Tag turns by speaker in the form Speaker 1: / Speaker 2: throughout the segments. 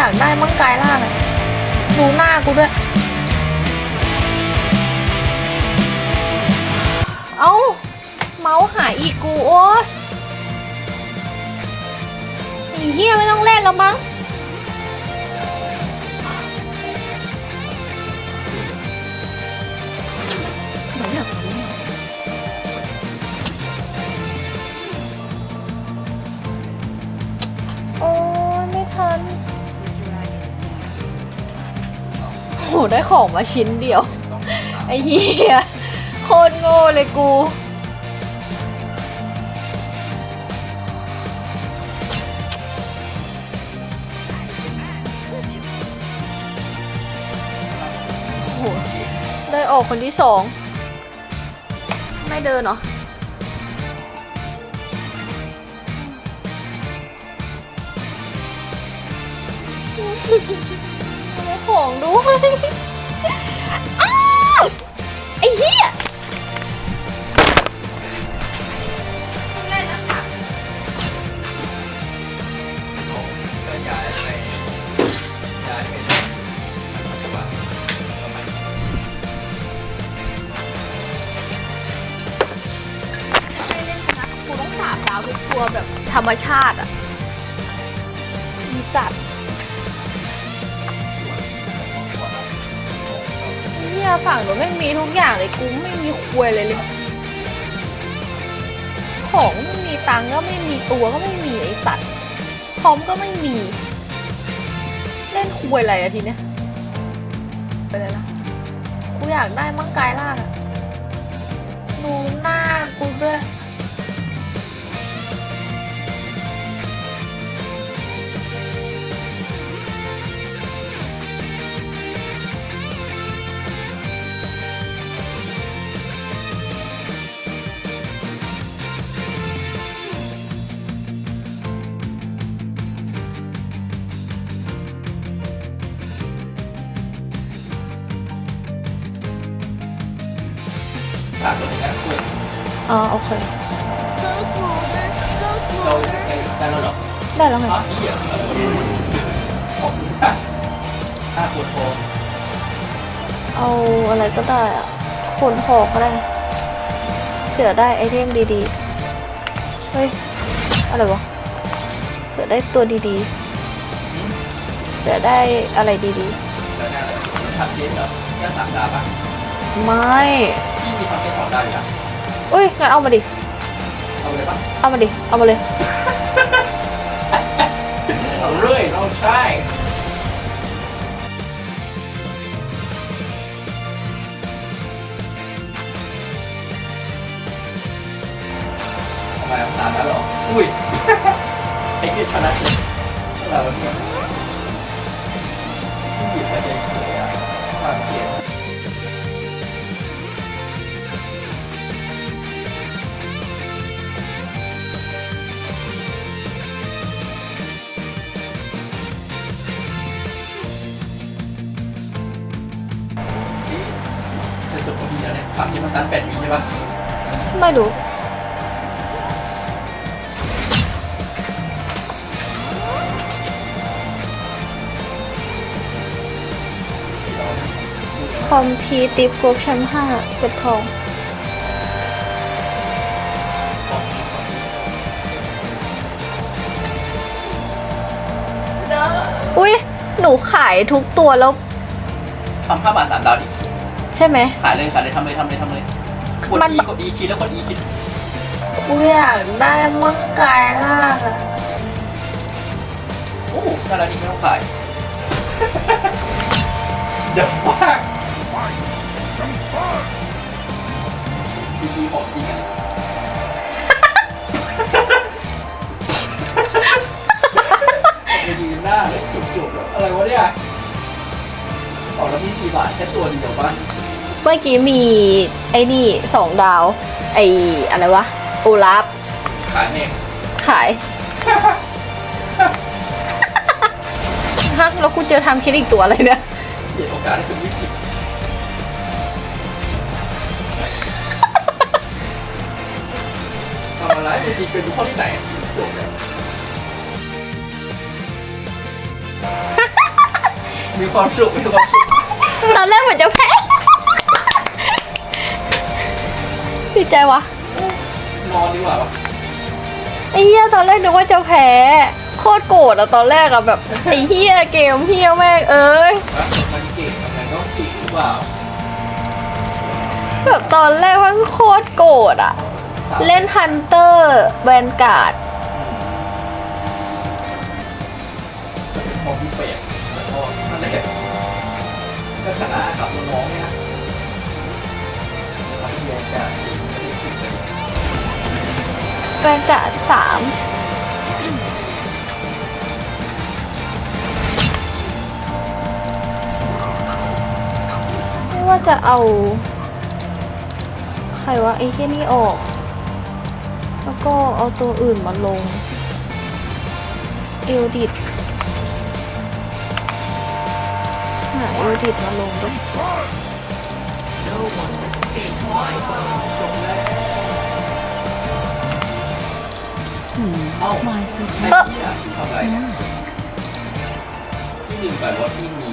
Speaker 1: อยากได้มั่งกายล่างอะดูหน้ากูด้วย เอ้า เมาส์หายอีกกู โอ้ยไอีเฮียไม่ต้องเล่นแล้วมั้ง โหได้ของมาชิ้นเดียว ไอ้เหี้ยโคตรโง่เลยกู โห ได้ออกคนที่สอง ไม่เดินเหรอ ได้ของด้วยอ้าวไอ้เหี้ยเล่นแล้วค่ะ
Speaker 2: ก็ย้ายไปย้ายไปปัจจุบันประมาณ
Speaker 1: ไม่เล่นชนะกูต้องสามดาวทุกตัวแบบธรรมชาติอะมีสัตว์ ที่ยฝั่งหนูไม่มีทุกอย่างเลยกูไม่มีควยเลยเลยของไม่มีตังก็ไม่มีตัวก็ไม่มีไอสัตว์คอมก็ไม่มี เล่นควยอะไรอะทีเนี้ยไปเลยนะกูอยากได้มั่งกายล่างอะ
Speaker 2: ฉากตัวนี้นะคุย
Speaker 1: อ๋อโอเค
Speaker 2: เราไปได้แล้วเหรอ
Speaker 1: ได้แล้วไง
Speaker 2: อ๋อนี่เหรอขอบคุณค่ะค่าปวดโทร
Speaker 1: เอาอะไรก็ได้อะขนหอกก็ได้เผื่อได้ไอเทมดีๆ เฮ้ย อะไรวะเผื่อได้ตัวดีๆเผื่อได้อะไรดี
Speaker 2: แล้วนะทำเย็นเหรอแค่สามดาวป่ะ
Speaker 1: ๆ ไม่
Speaker 2: ที่มีทำแค่สองดาวอยู่นะ
Speaker 1: อุ้ยงั้นเอามาดิ
Speaker 2: เอาเลยป่ะ
Speaker 1: เอามาดิ เอามาเลย
Speaker 2: เอาเรื่อยเราใช่ทำไมสามแล้วเหรอ อุ้ย ไอ้ที่ชนะเลยอะไรวะเนี่ยหยิบไปเฉยๆอะความเกลียด นตันแปดวิใช่ปะ
Speaker 1: ไม่รู้ คอมพีติปกรุ๊ปแชมป์ห้าเจ็ดทอง อุ้ยหนูขายทุกตัวแล้ว
Speaker 2: ทำห้าบาทสามดาวดิ
Speaker 1: ใช่ไหม
Speaker 2: ขายเลยขายเลยทำเลยทำเลยทำเลยกด
Speaker 1: มัน
Speaker 2: อีกดอีคิดแล้วกดอีคิด
Speaker 1: กูอยากได้มังกายล่างอะ
Speaker 2: โอ้ถ้าแล้วนี่ไม่ต้องขาย เดี๋ยวว่าดีๆของจริงอะไม่ดีหน้าเลยจุกๆแล้วอะไรวะเนี่ย ออกแล้วมีสี่บาทแค่ตัวเดียวปะ
Speaker 1: เมื่อกี้มีไอ้นี่สองดาว ไอ้อะไรวะโอลาฟ
Speaker 2: ขายเอง
Speaker 1: ขาย ฮักแล้วกูเจอทำคิดอีกตัวอะไรเนี่ย
Speaker 2: เปลี่ยนโอกาสให้เป็นวิกฤตทำอะไรบางทีเป็นข้อที่ไหนจบแล้วมีความสุขมีความสุข
Speaker 1: ตอนแรกเหมือนจะแพ้ดีใจวะ
Speaker 2: นอนดีกว่าวะ
Speaker 1: ไอ้เหี้ยตอนแรกนึกว่าจะแพ้โคตรโกรธอะตอนแรกอะแบบไอ้เหี้ยเกมเหี้ยแม่งเอ้ย
Speaker 2: ว่ามันเก่งมันต้องเก่งหรือเปล่า
Speaker 1: แบบตอนแรกมันโคตรโกรธอะเล่นฮันเตอร์แวนการ์ด
Speaker 2: พอพี่เปรกแล้วก็นั่นแหละก็ ชนะกับน้องเนี่ยนะแล้วก็เรียนการจริงไม่ได้คิดเลย
Speaker 1: แวนกาสามไม่ว่าจะเอา ใครวะไอ้เหี้ยนี่ออก แล้วก็เอาตัวอื่นมาลง เอลดิด อูดิดมาลงด้วย
Speaker 2: มา
Speaker 3: สุดท้ทำ
Speaker 2: ไร
Speaker 3: พี่
Speaker 2: ลืไปว่าพี่มี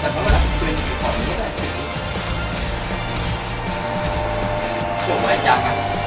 Speaker 2: แต่เพราะว่าเป็นของนี้ได้จบไว้จากกัน